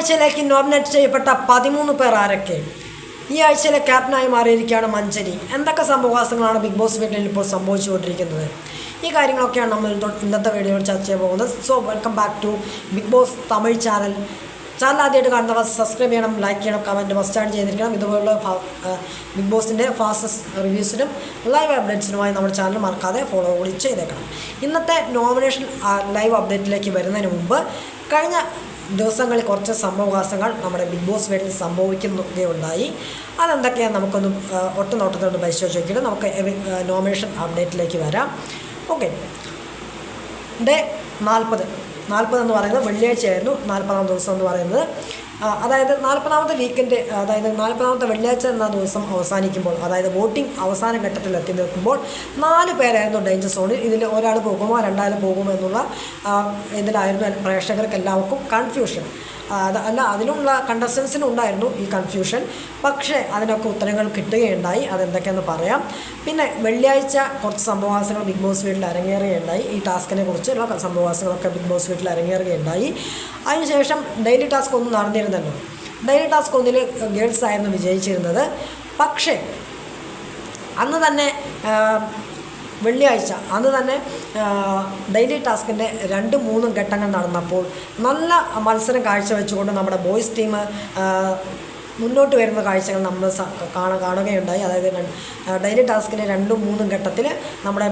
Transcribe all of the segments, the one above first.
ആഴ്ചയിലേക്ക് nominate ചെയ്യപ്പെട്ട പതിമൂന്ന് പേർ ആരൊക്കെ? ഈ ആഴ്ചയിലെ ക്യാപ്റ്റനായി മാറിയിരിക്കുകയാണ് മഞ്ചരി എന്തൊക്കെ സംഭവവാസങ്ങളാണ് ബിഗ് ബോസ് വീട്ടിൽ ഇപ്പോൾ സംഭവിച്ചുകൊണ്ടിരിക്കുന്നത്? ഈ കാര്യങ്ങളൊക്കെയാണ് നമ്മൾ ഇന്നോ- ഇന്നത്തെ വീഡിയോയിൽ ചർച്ച ചെയ്യാൻ പോകുന്നത്. So welcome back to Bigg Boss Tamil channel channel ആദ്യമായിട്ട് കാണുന്നവർ സബ്സ്ക്രൈബ് ചെയ്യണം ലൈക്ക് ചെയ്യണം കമന്റ് മസ്റ്റാണ് ചെയ്തിരിക്കണം. ഇതുപോലുള്ള ബിഗ് ബോസിന്റെ ഫാസ്റ്റസ്റ്റ് റിവ്യൂസിനും ലൈവ് അപ്ഡേറ്റ്സിനുമായി നമ്മുടെ ചാനൽ മറക്കാതെ ഫോളോ കൂടി ചെയ്തേക്കണം. ഇന്നത്തെ നോമിനേഷൻ ലൈവ് അപ്ഡേറ്റിലേക്ക് വരുന്നതിന് മുമ്പ് കഴിഞ്ഞ ദിവസങ്ങളിൽ കുറച്ച് സംഭവവാസങ്ങൾ നമ്മുടെ ബിഗ് ബോസ് വീട്ടിൽ സംഭവിക്കുകയുണ്ടായി. അതെന്തൊക്കെയാണ് നമുക്കൊന്ന് ഒറ്റ നോട്ടത്തിലൊന്ന് പരിശോധിച്ച് നോക്കിയിട്ട് നമുക്ക് നോമിനേഷൻ അപ്ഡേറ്റിലേക്ക് വരാം. ഓക്കെ. ഡേ നാൽപ്പത്. നാൽപ്പത് എന്ന് പറയുന്നത് വെള്ളിയാഴ്ചയായിരുന്നു. നാൽപ്പതാം ദിവസം എന്ന് പറയുന്നത്. അതായത് നാൽപ്പതാമത്തെ വീക്കെൻഡ് അതായത് നാൽപ്പതാമത്തെ വെള്ളിയാഴ്ച എന്ന ദിവസം അവസാനിക്കുമ്പോൾ അതായത് വോട്ടിംഗ് അവസാന ഘട്ടത്തിൽ എത്തി നിൽക്കുമ്പോൾ നാല് പേരായിരുന്നു ഡേഞ്ചർ സോണിൽ. ഇതിൽ ഒരാൾ പോകുമോ രണ്ടാൾ പോകുമോ എന്നുള്ള ഇതിലായിരുന്നു പ്രേക്ഷകർക്ക് എല്ലാവർക്കും കൺഫ്യൂഷൻ അല്ല അതിനുള്ള കണ്ടസ്റ്റൻസിന് ഉണ്ടായിരുന്നു ഈ കൺഫ്യൂഷൻ പക്ഷേ അതിനൊക്കെ ഉത്തരങ്ങൾ കിട്ടുകയുണ്ടായി. അതെന്തൊക്കെയെന്ന് പറയാം. പിന്നെ വെള്ളിയാഴ്ച കുറച്ച് സംഭവവാസങ്ങൾ ബിഗ് ബോസ് വീട്ടിൽ അരങ്ങേറുകയുണ്ടായി. ഈ ടാസ്കിനെ കുറിച്ചുള്ള സംഭവവാസങ്ങളൊക്കെ ബിഗ് ബോസ് വീട്ടിൽ അരങ്ങേറുകയുണ്ടായി. അതിനുശേഷം ഡെയിലി ടാസ്ക് ഒന്നും നടന്നിരുന്നല്ലോ. ഡെയിലി ടാസ്ക് ഒന്നിൽ ഗേൾസ് ആയിരുന്നു വിജയിച്ചിരുന്നത്. പക്ഷേ അന്ന് തന്നെ വെള്ളിയാഴ്ച. അന്ന് തന്നെ ഡെയിലി ടാസ്കിന്റെ രണ്ട് മൂന്നും ഘട്ടങ്ങൾ നടന്നപ്പോൾ നല്ല മത്സരം കാഴ്ചവെച്ചുകൊണ്ട് നമ്മുടെ ബോയ്സ് ടീം മുന്നോട്ട് വരുന്ന കാഴ്ചകൾ നമ്മൾ കാണ കാണുകയുണ്ടായി. അതായത് ഡെയിലി ടാസ്കിന്റെ രണ്ടും മൂന്നും ഘട്ടത്തിൽ നമ്മുടെ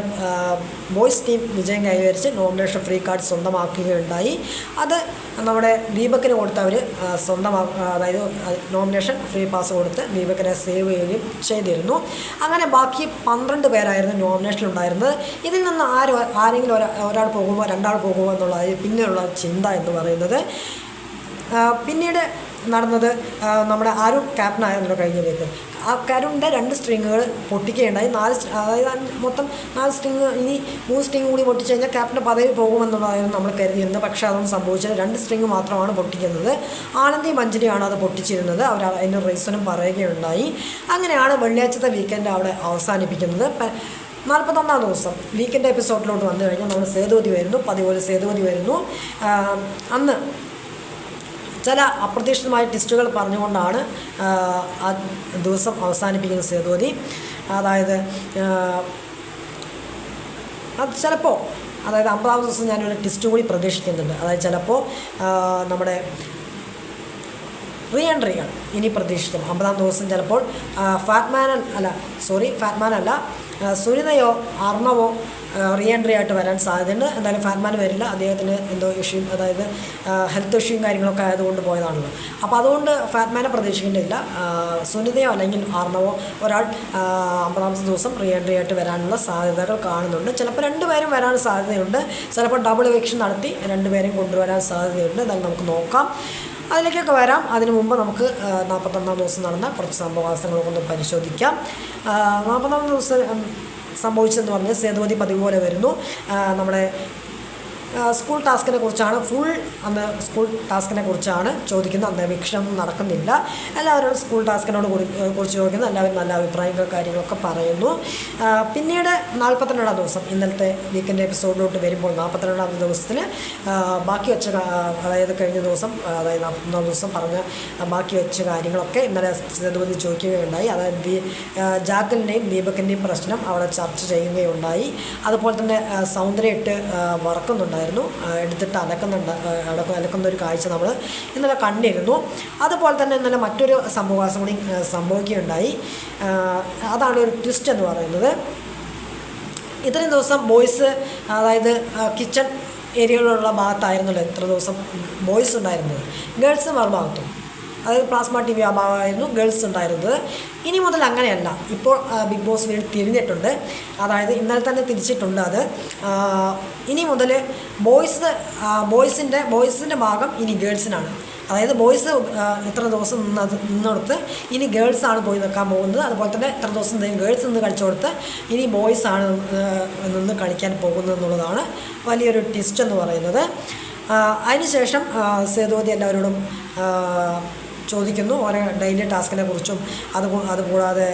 ബോയ്സ് ടീം വിജയം കൈവരിച്ച് നോമിനേഷൻ ഫ്രീ കാർഡ് സ്വന്തമാക്കുകയുണ്ടായി. അത് നമ്മുടെ ദീപക്കിന് കൊടുത്തവർ സ്വന്തമാ അതായത് നോമിനേഷൻ ഫ്രീ പാസ് കൊടുത്ത് ദീപക്കിനെ സേവ് ചെയ്യുകയും ചെയ്തിരുന്നു. അങ്ങനെ ബാക്കി പന്ത്രണ്ട് പേരായിരുന്നു നോമിനേഷനിലുണ്ടായിരുന്നത്. ഇതിൽ നിന്ന് ആര് ആരെങ്കിലും ഒരാ ഒരാൾ പോകുമോ രണ്ടാൾ പോകുമോ എന്നുള്ള പിന്നെയുള്ള ചിന്ത എന്ന് പറയുന്നത്. പിന്നീട് നടന്നത് നമ്മുടെ അരുൺ ക്യാപ്റ്റനായിരുന്നു കഴിഞ്ഞ വീക്ക് ആ കരുണിന്റെ രണ്ട് സ്ട്രിങ്ങുകൾ പൊട്ടിക്കുകയുണ്ടായി. നാല് അതായത് മൊത്തം നാല് സ്ട്രിങ് ഇനി മൂന്ന് സ്ട്രിങ് കൂടി പൊട്ടിച്ചു കഴിഞ്ഞാൽ ക്യാപ്റ്റന്റെ പദവി പോകുമെന്നുള്ളതായിരുന്നു നമ്മൾ കരുതിയിരുന്നത്. പക്ഷേ അതൊന്നും സംഭവിച്ചത് രണ്ട് സ്ട്രിങ് മാത്രമാണ് പൊട്ടിക്കുന്നത്. ആനന്ദി മഞ്ജരിയാണ് അത് പൊട്ടിച്ചിരുന്നത്. അവർ അതിന്റെ റീസണും പറയുകയുണ്ടായി. അങ്ങനെയാണ് വെള്ളിയാഴ്ചത്തെ വീക്കെൻഡ് അവിടെ അവസാനിപ്പിക്കുന്നത്. നാൽപ്പത്തൊന്നാം ദിവസം വീക്കെൻഡ് എപ്പിസോഡിലോട്ട് വന്നു കഴിഞ്ഞാൽ നമ്മൾ സേതുവതി വരുന്നു. പതിപോലെ സേതുവതി വരുന്നു. അന്ന് ചില അപ്രതീക്ഷിതമായ ടെസ്റ്റുകൾ പറഞ്ഞുകൊണ്ടാണ് ആ, ദിവസം അവസാനിപ്പിക്കുന്ന സേതുവതി അതായത് അത് ചിലപ്പോൾ അതായത് അമ്പതാം ദിവസം ഞാനൊരു ടെസ്റ്റ് കൂടി പ്രതീക്ഷിക്കുന്നുണ്ട്. അതായത് ചിലപ്പോൾ നമ്മുടെ റീ എൻട്രികൾ ഇനി പ്രതീക്ഷിക്കും അമ്പതാം ദിവസം ചിലപ്പോൾ ഫാറ്റ്മാൻ അല്ല സോറി ഫാറ്റ്മാൻ അല്ല സുനിതയോ അർണവോ റീഎൻട്രി ആയിട്ട് വരാൻ സാധ്യതയുണ്ട്. എന്തായാലും ഫാൻമാൻ വരില്ല അദ്ദേഹത്തിന് എന്തോ ഇഷ്യൂ അതായത് ഹെൽത്ത് ഇഷ്യൂയും കാര്യങ്ങളൊക്കെ ആയതുകൊണ്ട് പോയതാണല്ലോ അപ്പോൾ അതുകൊണ്ട് ഫാറ്റ്മാനെ പ്രതീക്ഷിക്കേണ്ടില്ല സുനിതയോ അല്ലെങ്കിൽ ആർണവോ ഒരാൾ അമ്പതാമത്തെ ദിവസം റീഎൻട്രി ആയിട്ട് വരാനുള്ള സാധ്യതകൾ കാണുന്നുണ്ട്. ചിലപ്പോൾ രണ്ടുപേരും വരാൻ സാധ്യതയുണ്ട്. ചിലപ്പോൾ ഡബിൾ വെക്ഷൻ നടത്തി രണ്ടുപേരെയും കൊണ്ടുവരാൻ സാധ്യതയുണ്ട്. എന്തായാലും നമുക്ക് നോക്കാം. അതിലേക്കൊക്കെ വരാം. അതിനു മുമ്പ് നമുക്ക് നാൽപ്പത്തൊന്നാം ദിവസം നടന്ന കുറച്ച് സംഭവവാസങ്ങളൊക്കെ ഒന്ന് പരിശോധിക്കാം. നാൽപ്പത്തൊന്നാം ദിവസം സംഭവിച്ചതെന്ന് പറഞ്ഞാൽ സേതുപതി പതിവ് പോലെ വരുന്നു. നമ്മുടെ സ്കൂൾ ടാസ്കിനെ കുറിച്ചാണ് ഫുൾ അന്ന് സ്കൂൾ ടാസ്കിനെ കുറിച്ചാണ് ചോദിക്കുന്നത്. അന്ന് വിക്ഷണം നടക്കുന്നില്ല. എല്ലാവരും സ്കൂൾ ടാസ്കിനോട് കുറി- കുറിച്ച് ചോദിക്കുന്നു. എല്ലാവരും നല്ല അഭിപ്രായങ്ങൾ കാര്യങ്ങളൊക്കെ പറയുന്നു. പിന്നീട് നാൽപ്പത്തിരണ്ടാം ദിവസം ഇന്നലത്തെ വീക്കെൻഡ് എപ്പിസോഡിലോട്ട് വരുമ്പോൾ നാൽപ്പത്തിരണ്ടാം ദിവസത്തിൽ ബാക്കി വെച്ച അതായത് കഴിഞ്ഞ ദിവസം അതായത് നാൽപ്പത്തൊന്നാം ദിവസം പറഞ്ഞ ബാക്കി വെച്ച കാര്യങ്ങളൊക്കെ ഇന്നലെ സേതുപതി ചോദിക്കുകയുണ്ടായി. അതായത് ദീ ജാക്കലിന്റെയും ദീപകിന്റെയും പ്രശ്നം അവിടെ ചർച്ച ചെയ്യുകയുണ്ടായി. അതുപോലെ തന്നെ സൗന്ദര്യ ഇട്ട് ആ, എടുത്തിട്ട് അലക്കുന്നുണ്ട്. ആ, അലക്കുന്ന ഒരു കാഴ്ച നമ്മൾ ഇന്നലെ കണ്ടിരുന്നു. അതുപോലെ തന്നെ ഇന്നലെ മറ്റൊരു സംഭവവാസം കൂടി സംഭവിക്കുകയുണ്ടായി. അതാണ് ഒരു ട്വിസ്റ്റ് എന്ന് പറയുന്നത്. ഇത്രയും ദിവസം ബോയ്സ് അതായത് കിച്ചൺ ഏരിയയിലുള്ള ഭാഗത്തായിരുന്നല്ലോ ഇത്ര ദിവസം ബോയ്സ് ഉണ്ടായിരുന്നത്. ഗേൾസ് മറുഭാഗത്തും. അതായത് പ്ലാസ്മ ടി വി ആയിരുന്നു ഗേൾസ് ഉണ്ടായിരുന്നത്. ഇനി മുതൽ അങ്ങനെയല്ല. ഇപ്പോൾ ബിഗ് ബോസ് വീട് തിരിഞ്ഞിട്ടുണ്ട്. അതായത് ഇന്നലെ തന്നെ തിരിച്ചിട്ടുണ്ട് അത്. ഇനി മുതൽ ബോയ്സ് ബോയ്സിന്റെ ബോയ്സിന്റെ ഭാഗം ഇനി ഗേൾസിനാണ്. അതായത് ബോയ്സ് ഇത്ര ദിവസം നിന്ന് നിന്നെടുത്ത് ഇനി ഗേൾസാണ് പോയി നിൽക്കാൻ പോകുന്നത്. അതുപോലെ തന്നെ ഇത്ര ദിവസം ഗേൾസ് നിന്ന് കളിച്ചു കൊടുത്ത് ഇനി ബോയ്സാണ് നിന്ന് കളിക്കാൻ പോകുന്നത് എന്നുള്ളതാണ് വലിയൊരു ട്വിസ്റ്റ് എന്ന് പറയുന്നത്. അതിനുശേഷം സേതുവതി എല്ലാവരോടും ചോദിക്കുന്നു. ഓരോ ഡെയിലി ടാസ്കിനെ കുറിച്ചും അത് അതുകൂടാതെ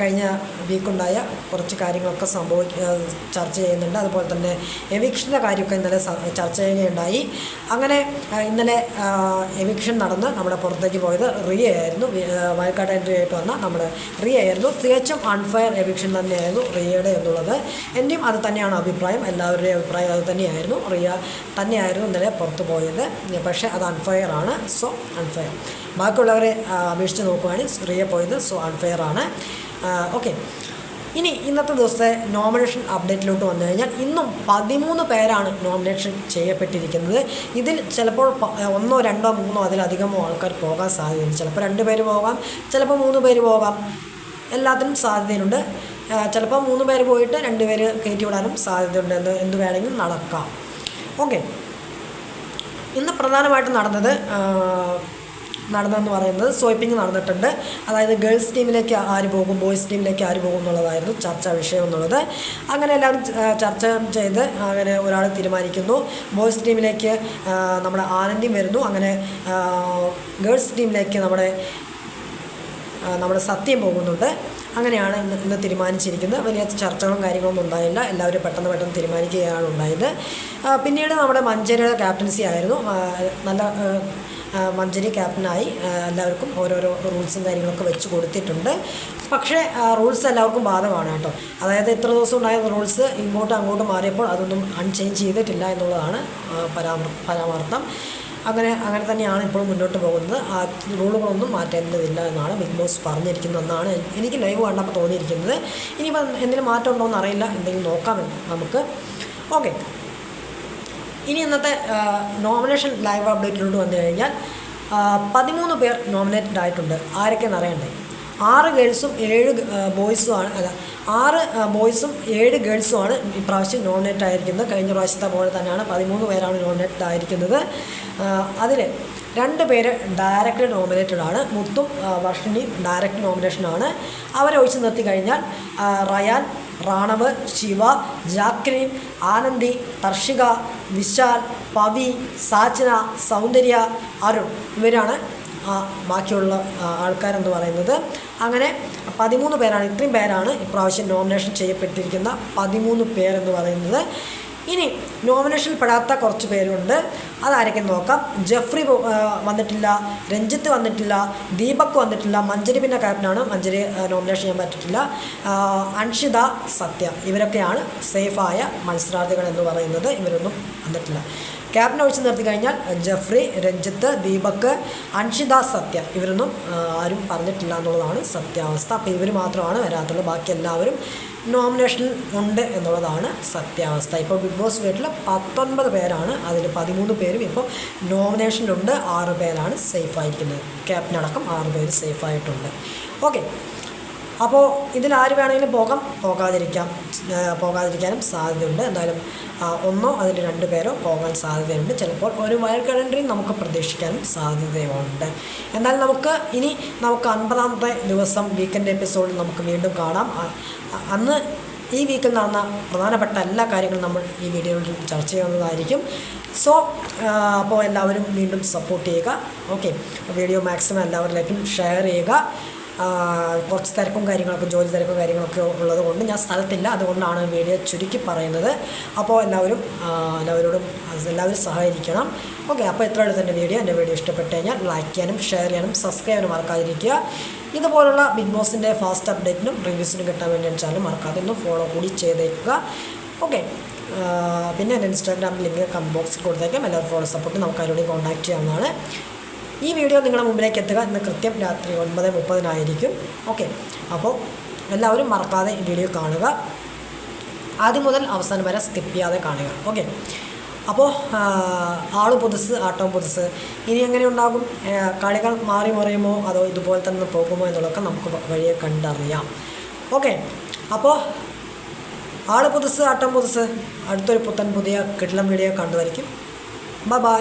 കഴിഞ്ഞ വീക്കുണ്ടായ കുറച്ച് കാര്യങ്ങളൊക്കെ സംഭവി ചർച്ച ചെയ്യുന്നുണ്ട്. അതുപോലെ തന്നെ എവിക്ഷന്റെ കാര്യമൊക്കെ ഇന്നലെ ചർച്ച ചെയ്യുകയുണ്ടായി. അങ്ങനെ ഇന്നലെ എവിക്ഷൻ നടന്ന് നമ്മുടെ പുറത്തേക്ക് പോയത് റിയ ആയിരുന്നു. വയൽക്കാട് എൻട്രി ആയിട്ട് വന്ന നമ്മുടെ റിയ ആയിരുന്നു. തികച്ചും അൺഫയർ എവിക്ഷൻ തന്നെയായിരുന്നു റിയയുടെ എന്നുള്ളത്. എന്റെയും അത് തന്നെയാണ് അഭിപ്രായം. എല്ലാവരുടെയും അഭിപ്രായം അത് തന്നെയായിരുന്നു. റിയ തന്നെയായിരുന്നു ഇന്നലെ പുറത്തു പോയത്. പക്ഷേ അത് അൺഫയർ ആണ്. സോ അൺഫെയർ ബാക്കിയുള്ളവരെ അപേക്ഷിച്ച് നോക്കുകയാണെങ്കിൽ റിയ പോയത് സോ അൺഫെയർ ആണ്. ഓക്കെ ഇനി ഇന്നത്തെ ദിവസത്തെ നോമിനേഷൻ അപ്ഡേറ്റിലോട്ട് വന്നു കഴിഞ്ഞാൽ ഇന്നും പതിമൂന്ന് പേരാണ് നോമിനേഷൻ ചെയ്യപ്പെട്ടിരിക്കുന്നത്. ഇതിൽ ചിലപ്പോൾ ഒന്നോ രണ്ടോ മൂന്നോ അതിലധികമോ ആൾക്കാർ പോകാൻ സാധ്യതയുണ്ട്. ചിലപ്പോൾ രണ്ട് പേര് പോകാം ചിലപ്പോൾ മൂന്ന് പേര് പോകാം. എല്ലാത്തിനും സാധ്യതയുണ്ട്. ചിലപ്പോൾ മൂന്ന് പേര് പോയിട്ട് രണ്ട് പേര് കയറ്റി വിടാനും സാധ്യതയുണ്ട്. എന്ന് എന്ത് വേണമെങ്കിലും നടക്കാം. ഓക്കെ ഇന്ന് പ്രധാനമായിട്ടും നടന്നത് നടന്നതെന്ന് പറയുന്നത് സ്വൈപ്പിംഗ് നടന്നിട്ടുണ്ട്. അതായത് ഗേൾസ് ടീമിലേക്ക് ആര് പോകും ബോയ്സ് ടീമിലേക്ക് ആര് പോകും എന്നുള്ളതായിരുന്നു ചർച്ചാ വിഷയം എന്നുള്ളത്. അങ്ങനെ എല്ലാവരും ചർച്ച ചെയ്ത് അങ്ങനെ ഒരാൾ തീരുമാനിക്കുന്നു. ബോയ്സ് ടീമിലേക്ക് നമ്മുടെ ആനന്ദിയും വരുന്നു. അങ്ങനെ ഗേൾസ് ടീമിലേക്ക് നമ്മുടെ നമ്മുടെ സത്യം പോകുന്നുണ്ട്. അങ്ങനെയാണ് ഇന്ന് ഇന്ന് തീരുമാനിച്ചിരിക്കുന്നത്. വലിയ ചർച്ചകളും കാര്യങ്ങളൊന്നും ഉണ്ടായില്ല. എല്ലാവരും പെട്ടെന്ന് പെട്ടെന്ന് തീരുമാനിക്കുകയാണ് ഉണ്ടായത്. പിന്നീട് നമ്മുടെ മഞ്ചേരിയുടെ ക്യാപ്റ്റൻസി ആയിരുന്നു. നല്ല മഞ്ചേരി ക്യാപ്റ്റനായി എല്ലാവർക്കും ഓരോരോ റൂൾസും കാര്യങ്ങളൊക്കെ വെച്ച് കൊടുത്തിട്ടുണ്ട്. പക്ഷേ റൂൾസ് എല്ലാവർക്കും ബാധകമാണ് കേട്ടോ. അതായത് എത്ര ദിവസം ഉണ്ടായിരുന്ന റൂൾസ് ഇങ്ങോട്ടും അങ്ങോട്ടും മാറിയപ്പോൾ അതൊന്നും അൺചേഞ്ച് ചെയ്തിട്ടില്ല എന്നുള്ളതാണ് പരാമർ പരാമർത്ഥം അങ്ങനെ അങ്ങനെ തന്നെയാണ് ഇപ്പോഴും മുന്നോട്ട് പോകുന്നത്. ആ റൂളുകളൊന്നും മാറ്റേണ്ടതില്ല എന്നാണ് ബിഗ് ബോസ് പറഞ്ഞിരിക്കുന്നതെന്നാണ് എനിക്ക് ലൈവ് കണ്ടപ്പോൾ തോന്നിയിരിക്കുന്നത്. ഇനിയിപ്പോൾ എന്തെങ്കിലും മാറ്റം ഉണ്ടോ എന്ന് അറിയില്ല എന്തെങ്കിലും നോക്കാമെന്ന് നമുക്ക്. ഓക്കെ. ഇനി ഇന്നത്തെ നോമിനേഷൻ ലൈവ് അപ്ഡേറ്റിലോട്ട് വന്നു കഴിഞ്ഞാൽ പതിമൂന്ന് പേർ നോമിനേറ്റഡ് ആയിട്ടുണ്ട്. ആരൊക്കെയെന്ന് അറിയണ്ടേ? ആറ് ഗേൾസും ഏഴ് ബോയ്സും ആണ് അല്ല ആറ് ബോയ്സും ഏഴ് ഗേൾസും ആണ് ഇപ്രാവശ്യം നോമിനേറ്റ് ആയിരിക്കുന്നത്. കഴിഞ്ഞ പ്രാവശ്യത്തെ പോലെ തന്നെയാണ് പതിമൂന്ന് പേരാണ് നോമിനേറ്റഡ് ആയിരിക്കുന്നത്. അതിൽ രണ്ട് പേര് ഡയറക്റ്റ് നോമിനേറ്റഡ് ആണ്. മുത്തും വർഷിനിയും ഡയറക്റ്റ് നോമിനേഷനാണ് അവരെ ഒഴിച്ച് നിർത്തി കഴിഞ്ഞാൽ റയാൻ റാണവ് ശിവ ജാക്രീം ആനന്ദി തർഷിക വിശാൽ പവി സാച്ചന സൗന്ദര്യ അരുൺ ഇവരാണ് ബാക്കിയുള്ള ആൾക്കാരെന്ന് പറയുന്നത്. അങ്ങനെ പതിമൂന്ന് പേരാണ് ഇത്രയും പേരാണ് ഇപ്രാവശ്യം നോമിനേഷൻ ചെയ്യപ്പെട്ടിരിക്കുന്ന പതിമൂന്ന് പേരെന്ന് പറയുന്നത്. ഇനി നോമിനേഷനിൽ പെടാത്ത കുറച്ച് പേരുണ്ട്. അതാരൊക്കെ നോക്കാം. ജെഫ്രി വന്നിട്ടില്ല രഞ്ജിത്ത് വന്നിട്ടില്ല ദീപക് വന്നിട്ടില്ല മഞ്ജരി പിന്നെ ക്യാപ്റ്റനാണ് മഞ്ജരി നോമിനേഷൻ ചെയ്യാൻ പറ്റിയിട്ടില്ല അൻഷിത സത്യ ഇവരൊക്കെയാണ് സേഫായ മത്സരാർത്ഥികൾ എന്ന് പറയുന്നത്. ഇവരൊന്നും വന്നിട്ടില്ല. ക്യാപ്റ്റൻ ഒഴിച്ച് നിർത്തി കഴിഞ്ഞാൽ ജഫ്രി രഞ്ജിത്ത് ദീപക് അൻഷിത സത്യ. ഇവരൊന്നും ആരും പറഞ്ഞിട്ടില്ല എന്നുള്ളതാണ് സത്യാവസ്ഥ. അപ്പോൾ ഇവർ മാത്രമാണ് വരാത്തുള്ളൂ. ബാക്കി എല്ലാവരും നോമിനേഷനിൽ ഉണ്ട് എന്നുള്ളതാണ് സത്യാവസ്ഥ. ഇപ്പോൾ ബിഗ് ബോസ് വീട്ടിൽ പത്തൊൻപത് പേരാണ്. അതിൽ പതിമൂന്ന് പേരും ഇപ്പോൾ നോമിനേഷനിലുണ്ട് ആറ് പേരാണ് സേഫ് ആയിരിക്കുന്നത് ക്യാപ്റ്റൻ അടക്കം ആറ് പേര് സേഫ് ആയിട്ടുണ്ട്. ഓക്കെ അപ്പോൾ ഇതിൽ ആര് വേണമെങ്കിലും പോകാം പോകാതിരിക്കാം. പോകാതിരിക്കാനും സാധ്യതയുണ്ട്. എന്തായാലും ഒന്നോ അതിൽ രണ്ട് പേരോ പോകാൻ സാധ്യതയുണ്ട്. ചിലപ്പോൾ ഒരു വൈൽഡ് കാർഡ് നമുക്ക് പ്രതീക്ഷിക്കാനും സാധ്യതയുണ്ട്. എന്നാൽ നമുക്ക് ഇനി നമുക്ക് അൻപതാമത്തെ ദിവസം വീക്കെൻഡ് എപ്പിസോഡിൽ നമുക്ക് വീണ്ടും കാണാം. അന്ന് ഈ വീക്കിൽ നടന്ന പ്രധാനപ്പെട്ട എല്ലാ കാര്യങ്ങളും നമ്മൾ ഈ വീഡിയോയിൽ ചർച്ച ചെയ്യുന്നതായിരിക്കും. സോ അപ്പോൾ എല്ലാവരും വീണ്ടും സപ്പോർട്ട് ചെയ്യുക. ഓക്കെ വീഡിയോ മാക്സിമം എല്ലാവരിലേക്കും ഷെയർ ചെയ്യുക. കുറച്ച് തിരക്കും കാര്യങ്ങളൊക്കെ ജോലി തിരക്കും കാര്യങ്ങളൊക്കെ ഉള്ളത് കൊണ്ട് ഞാൻ സ്ഥലത്തില്ല. അതുകൊണ്ടാണ് വീഡിയോ ചുരുക്കി പറയുന്നത്. അപ്പോൾ എല്ലാവരും എല്ലാവരോടും എല്ലാവരും സഹകരിക്കണം. ഓക്കെ അപ്പോൾ എത്ര ഇത്ര തന്നെ വീഡിയോ. എന്റെ വീഡിയോ ഇഷ്ടപ്പെട്ട് കഴിഞ്ഞാൽ ലൈക്ക് ചെയ്യാനും ഷെയർ ചെയ്യാനും സബ്സ്ക്രൈബ് ചെയ്യാനും മറക്കാതിരിക്കുക. ഇതുപോലുള്ള ബിഗ് ബോസിന്റെ ഫാസ്റ്റ് അപ്ഡേറ്റിനും റിവ്യൂസിനും കിട്ടാൻ വേണ്ടി ചാനൽ മറക്കാതെ ഒന്ന് ഫോളോ കൂടി ചെയ്തേക്കുക. ഓക്കെ പിന്നെ എന്റെ ഇൻസ്റ്റാഗ്രാം ലിങ്ക് കമന്റ് ബോക്സിൽ കൊടുത്തേക്കാം. എല്ലാവരും ഫോളോ സപ്പോർട്ട് നമുക്ക് അതിലൂടെ കോൺടാക്ട് ചെയ്യാവുന്നതാണ്. ഈ വീഡിയോ നിങ്ങളുടെ മുമ്പിലേക്ക് എത്തുക ഇന്ന് കൃത്യം രാത്രി ഒൻപത് മുപ്പതിനായിരിക്കും. ഓക്കെ. അപ്പോൾ എല്ലാവരും മറക്കാതെ ഈ വീഡിയോ കാണുക. ആദ്യം മുതൽ അവസാനം വരെ സ്കിപ്പ് ചെയ്യാതെ കാണുക. ഓക്കെ. അപ്പോൾ ആൾ പുതുസ് ആട്ടം പുതുസ്. ഇനി എങ്ങനെ ഉണ്ടാകും? കളികൾ മാറി മറിയുമോ? അതോ ഇതുപോലെ തന്നെ പോകുമോ എന്നുള്ളതൊക്കെ നമുക്ക് വഴിയെ കണ്ടറിയാം. ഓക്കെ. അപ്പോൾ ആൾ പുതുസ് ആട്ടം പുതുസ്. അടുത്തൊരു പുത്തൻ പുതിയ കിടിലം വീഡിയോ കണ്ടുവരിക്കും. Bye bye